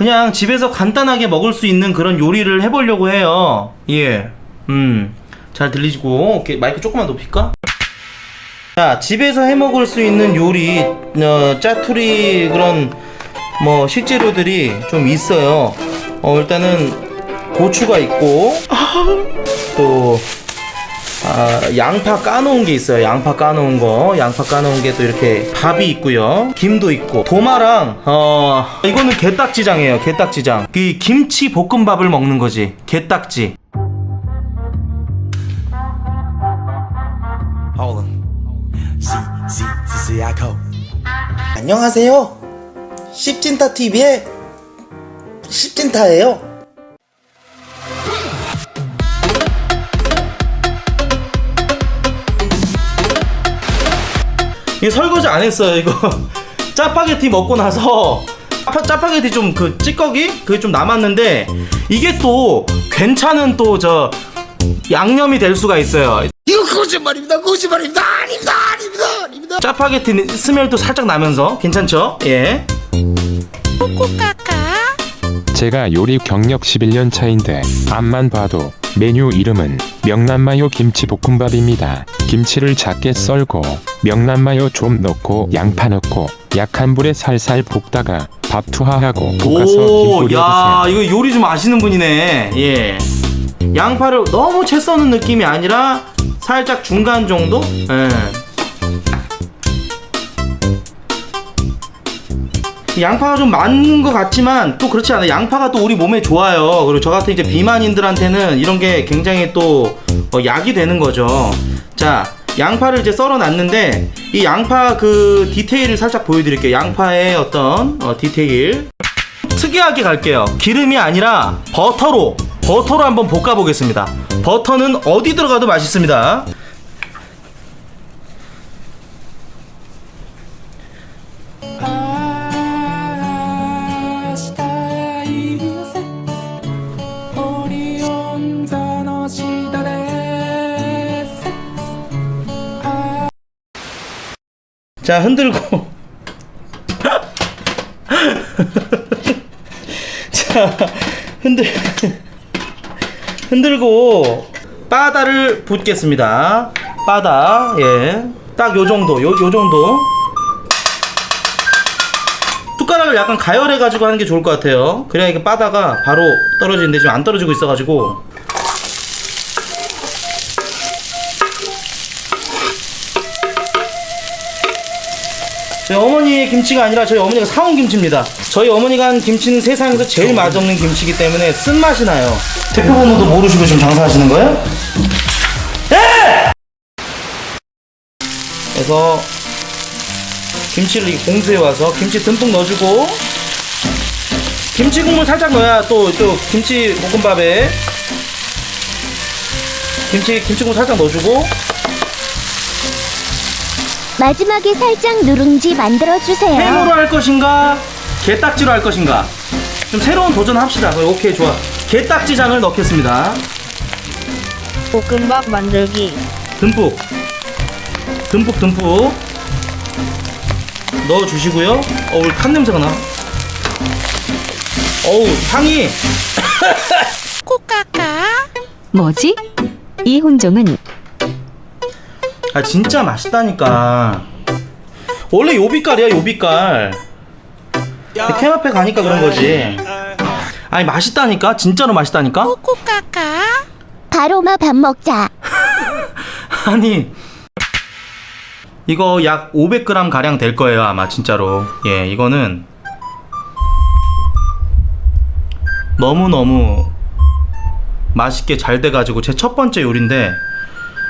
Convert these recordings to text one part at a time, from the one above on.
그냥 집에서 간단하게 먹을 수 있는 그런 요리를 해보려고 해요. 예. 음. 잘 들리시고, 오케이. 마이크 조금만 높일까? 자, 집에서 해 먹을 수 있는 요리, 어, 짜투리 그런 뭐 식재료들이 좀 있어요. 어, 일단은 고추가 있고, 또, 아, 양파 까놓은 게 있어요. 양파 까놓은 거. 양파 까놓은 게 또 이렇게 밥이 있고요. 김도 있고. 도마랑, 어, 이거는 게딱지장이에요. 게딱지장. 그 김치 볶음밥을 먹는 거지. go. 안녕하세요. 십진타 TV의 십진타예요. 이거 설거지 안 했어요. 이거 짜파게티 먹고 나서 짜- 짜파게티 좀 그 찌꺼기 그게 좀 남았는데 이게 또 괜찮은 또 저 양념이 될 수가 있어요. 이거 거짓말입니다. 거짓말입니다. 아닙니다. 아닙니다. 아닙니다. 짜파게티 스멜도 살짝 나면서 괜찮죠? 예. 제가 요리 경력 11년 차인데 앞만 봐도 메뉴 이름은 명란마요 김치볶음밥입니다. 김치를 작게 썰고 명란마요 좀 넣고 양파 넣고 약한 불에 살살 볶다가 밥 투하하고 볶아서 김 오, 뿌려 야, 드세요. 이거 요리 좀 아시는 분이네. 예. 양파를 너무 채 써는 느낌이 아니라 살짝 중간 정도? 예. 양파가 좀 많은 것 같지만 또 그렇지 않아요. 양파가 또 우리 몸에 좋아요. 그리고 저 같은 이제 비만인들한테는 이런 게 굉장히 또 어, 약이 되는 거죠. 자, 양파를 이제 썰어 놨는데 이 양파 그 디테일을 살짝 보여드릴게요. 양파의 어떤 어, 디테일. 특이하게 갈게요. 기름이 아니라 버터로 버터로 한번 볶아 보겠습니다. 버터는 어디 들어가도 맛있습니다. 자 흔들고 자 흔들 흔들고 바다를 붓겠습니다. 바다 예딱 요 정도 요, 요 정도 숟가락을 약간 가열해 가지고 하는 게 좋을 것 같아요. 그래야 이게 바다가 바로 떨어지는데 지금 안 떨어지고 있어 가지고 저희 어머니의 김치가 아니라 저희 어머니가 사온 김치입니다. 저희 어머니가 한 김치는 세상에서 제일 맛없는 김치이기 때문에 쓴맛이 나요. 대표 번호도 모르시고 지금 장사하시는 거예요? 예! 그래서 김치를 이 공수해 와서 김치 듬뿍 넣어주고 김치 국물 살짝 넣어야 또 또 김치 볶음밥에 김치 김치 국물 살짝 넣어주고 마지막에 살짝 누룽지 만들어주세요. 햄으로 할 것인가? 게딱지로 할 것인가? 좀 새로운 도전 합시다. 어, 오케이 좋아. 게딱지장을 넣겠습니다. 볶음밥 만들기. 듬뿍. 듬뿍 듬뿍. 넣어주시고요. 어우 탄 냄새가 나. 어우 향이. 뭐지? 이 혼종은 아 진짜 맛있다니까. 원래 요빛깔이야 요빛깔. 캠 앞에 가니까 그런 거지. 아니 맛있다니까? 진짜로 맛있다니까? 바로마 밥 먹자. 아니. 이거 약 500g 가량 될 거예요 아마 진짜로. 예 이거는 너무 너무 맛있게 잘 돼가지고 제 첫 번째 요리인데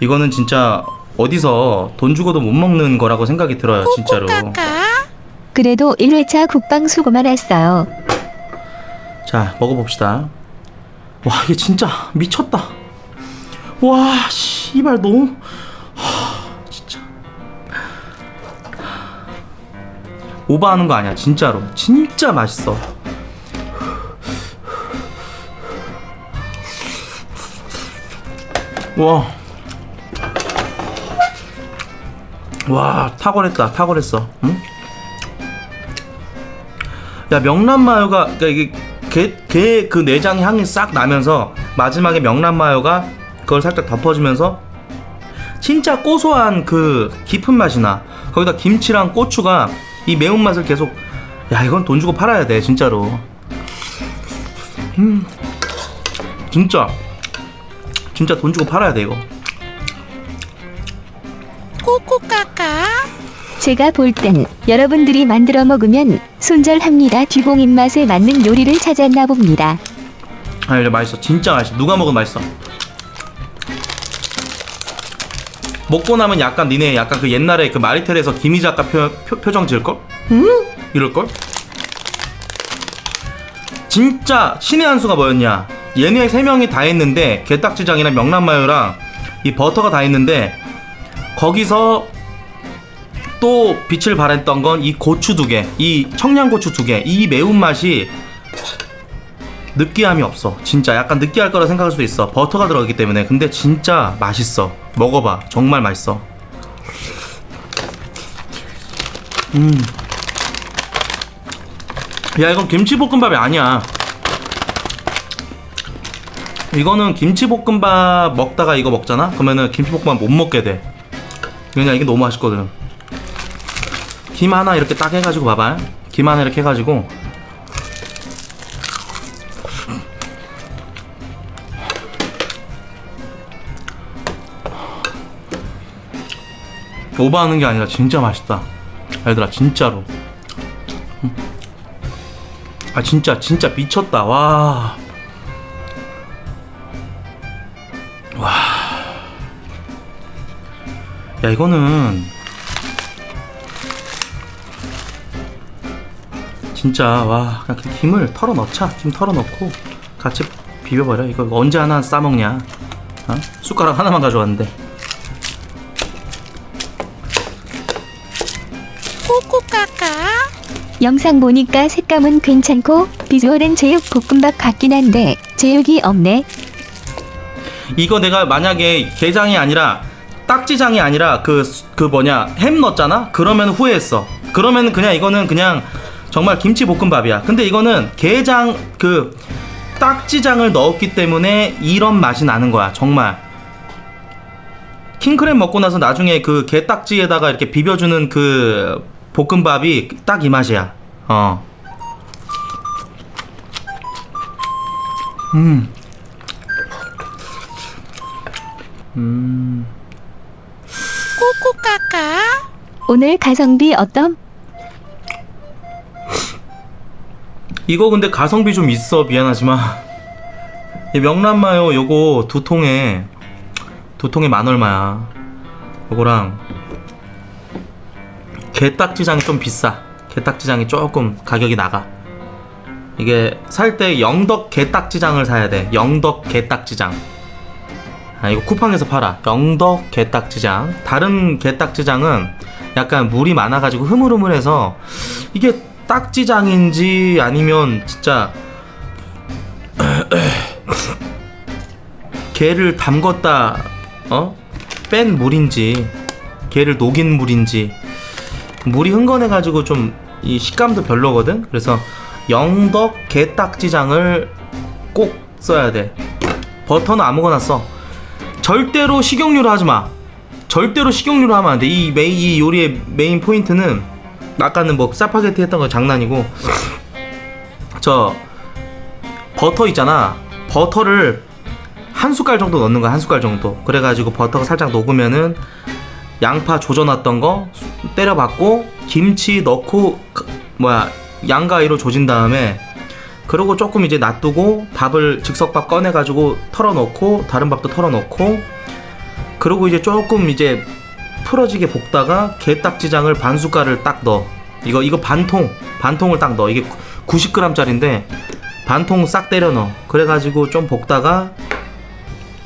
이거는 진짜 어디서 돈 주고도 못 먹는 거라고 생각이 들어요 진짜로. 그래도 1회차 국방 수고 많았어요. 자 먹어봅시다. 와 이게 진짜 미쳤다. 와 씨발 너무 하, 진짜. 오버하는 거 아니야 진짜로. 진짜 맛있어. 와. 와, 탁월했다. 탁월했어. 응? 야 명란마요가 그러니까 이게 게 그 내장 향이 싹 나면서 마지막에 명란마요가 그걸 살짝 덮어주면서 진짜 고소한 그 깊은 맛이 나. 거기다 김치랑 고추가 이 매운맛을 계속 야 이건 돈 주고 팔아야 돼 진짜로. 음 진짜 진짜 돈 주고 팔아야 돼 이거. 제가 볼 땐 여러분들이 만들어 먹으면 손절합니다. 뒤공 입맛에 맞는 요리를 찾았나 봅니다. 아 이제 맛있어 진짜 맛있어 누가 먹으면 맛있어 먹고 나면 약간 니네 약간 그 옛날에 그 마리텔에서 김희 작가 표, 표, 정 지을걸? 음? 이럴걸? 진짜 신의 한 수가 뭐였냐 얘네 세 명이 다 했는데 게딱지장이랑 명란마요랑 이 버터가 다 했는데 거기서 또 빛을 발했던 건 이 고추 두 개, 이 청양고추 두 개, 이 매운맛이 느끼함이 없어. 진짜 약간 느끼할 거라 생각할 수도 있어. 버터가 들어가기 때문에. 근데 진짜 맛있어. 먹어봐. 정말 맛있어. 음. 야, 이건 김치볶음밥이 아니야. 이거는 김치볶음밥 먹다가 이거 먹잖아? 그러면은 김치볶음밥 못 먹게 돼. 왜냐, 이게 너무 맛있거든. 김 하나 이렇게 딱 해가지고 봐봐. 김 하나 이렇게 해가지고 오버하는 게 아니라 진짜 맛있다. 얘들아 진짜로. 음. 아 진짜 진짜 미쳤다. 와. 와. 야 이거는 진짜 와 그냥 그 김을 털어 넣자. 김 털어 넣고 같이 비벼버려. 이거 언제 하나 싸먹냐? 어? 숟가락 하나만 가져왔는데. 영상 보니까 색감은 괜찮고 비주얼은 제육 볶음밥 같긴 한데 제육이 없네. 이거 내가 만약에 게장이 아니라 딱지장이 아니라 그 그 뭐냐 햄 넣었잖아 그러면 후회했어 그러면 그냥 이거는 그냥 정말 김치 볶음밥이야 근데 이거는 게장 그 딱지장을 넣었기 때문에 이런 맛이 나는 거야 정말 킹크랩 먹고 나서 나중에 그 게딱지에다가 이렇게 비벼주는 그 볶음밥이 딱 이 맛이야 어 음. 음. 오늘 가성비 어떤? 이거 근데 가성비 좀 있어. 미안하지만. 이 명란마요 요거 두 통에 두 통에 만 얼마야? 요거랑 게딱지장이 좀 비싸. 게딱지장이 조금 가격이 나가. 이게 살 때 영덕 게딱지장을 사야 돼. 영덕 게딱지장. 아 이거 쿠팡에서 팔아. 영덕 게딱지장. 다른 게딱지장은 약간 물이 많아가지고 흐물흐물해서 이게 딱지장인지 아니면 진짜 게를 담궜다 어? 뺀 물인지 게를 녹인 물인지. 물이 흥건해가지고 좀 이 식감도 별로거든? 그래서 영덕 게딱지장을 꼭 써야 돼. 버터는 아무거나 써. 절대로 식용유로 하지 마. 절대로 식용유로 하면 안 돼. 이 메인 이 요리의 메인 포인트는 아까는 뭐 짜파게티 했던 거 장난이고 저 버터 있잖아. 버터를 한 숟갈 정도 넣는 거야. 한 숟갈 정도. 그래가지고 버터가 살짝 녹으면은 양파 조져놨던 거 때려박고 김치 넣고 그- 뭐야 양가위로 조진 다음에 그리고 조금 이제 놔두고 밥을 즉석밥 꺼내가지고 털어놓고 다른 밥도 털어놓고 그리고 이제 조금 이제 풀어지게 볶다가 게딱지장을 반 숟갈을 딱 넣어. 이거 이거 반통 반통을 딱 넣어. 이게 90g짜리인데 반통 싹 때려 넣어. 그래가지고 좀 볶다가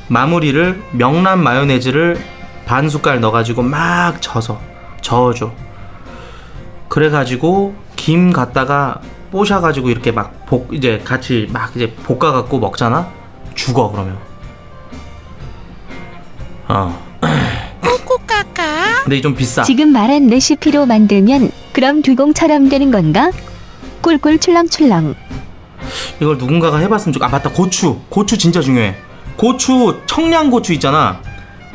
마무리를 명란 마요네즈를 반 숟갈 넣어가지고 막 저서 저어줘. 그래가지고 김 갖다가 뽀셔가지고 이렇게 막 볶 이제 같이 막 이제 볶아갖고 먹잖아. 죽어 그러면. 어. 근데 좀 비싸. 지금 말한 레시피로 만들면 그럼 두공처럼 되는 건가? 꿀꿀 출렁출렁. 이걸 누군가가 해봤으면 좋. 아 맞다 고추. 고추 진짜 중요해. 고추 청양 고추 있잖아.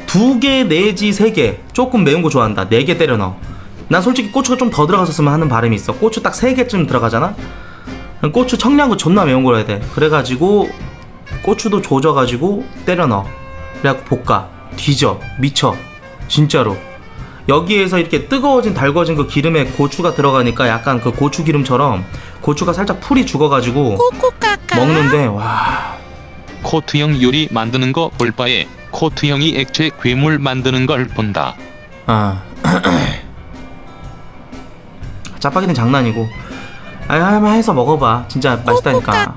두 개 내지 세 개. 조금 매운 거 좋아한다. 네 개 때려 넣어. 난 솔직히 고추가 좀 더 들어갔었으면 하는 바람이 있어. 고추 딱 세 개쯤 들어가잖아. 고추 청양고 존나 매운 걸 해야 돼. 그래가지고 고추도 조져가지고 때려 넣어. 그래갖고 볶아. 뒤져. 미쳐. 진짜로. 여기에서 이렇게 뜨거워진 달궈진 그 기름에 고추가 들어가니까 약간 그 고추 기름처럼 고추가 살짝 풀이 죽어가지고 먹는데 와. 코트형 요리 만드는 거 볼 바에 코트형이 액체 괴물 만드는 걸 본다. 아. 짜파게티는 장난이고. 한번 해서 먹어봐. 진짜 맛있다니까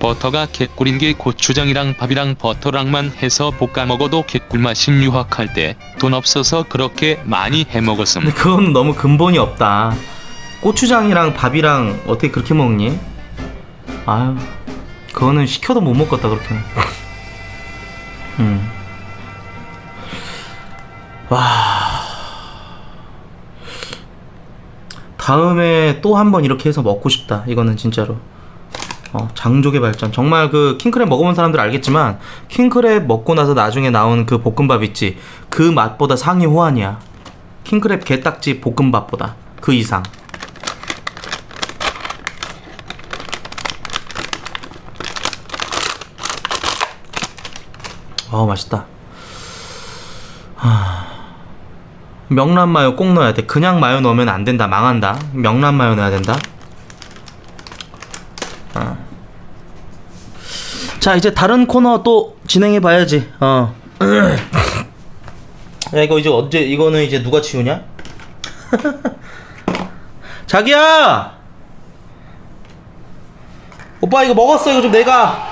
버터가 개꿀인 게 고추장이랑 밥이랑 버터랑만 해서 볶아 먹어도 개꿀 맛이 유학할 때 돈 없어서 그렇게 많이 해 먹었음. 근데 그건 너무 근본이 없다 고추장이랑 밥이랑 어떻게 그렇게 먹니? 아유 그거는 시켜도 못 먹겠다 그렇게는 음. 와 다음에 또 한 번 이렇게 해서 먹고 싶다 이거는 진짜로 어, 장족의 발전. 정말 그 킹크랩 먹어본 사람들 알겠지만 킹크랩 먹고 나서 나중에 나온 그 볶음밥 있지. 그 맛보다 상위 호환이야. 킹크랩 게딱지 볶음밥보다 그 이상. 아 맛있다. 하... 명란 마요 꼭 넣어야 돼. 그냥 마요 넣으면 안 된다. 망한다. 명란 마요 넣어야 된다. 자 이제 다른 코너 또 진행해 봐야지 어. 야 이거 이제 언제 이거는 이제 누가 치우냐? 자기야 오빠 이거 먹었어 이거 좀 내가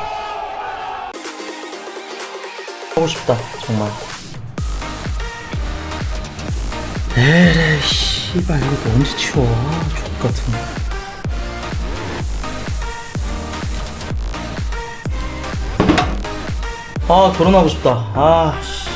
하고 싶다 정말 에레 씨발 이거 언제 치워 족 같은 거. 아 결혼하고 싶다 아 씨.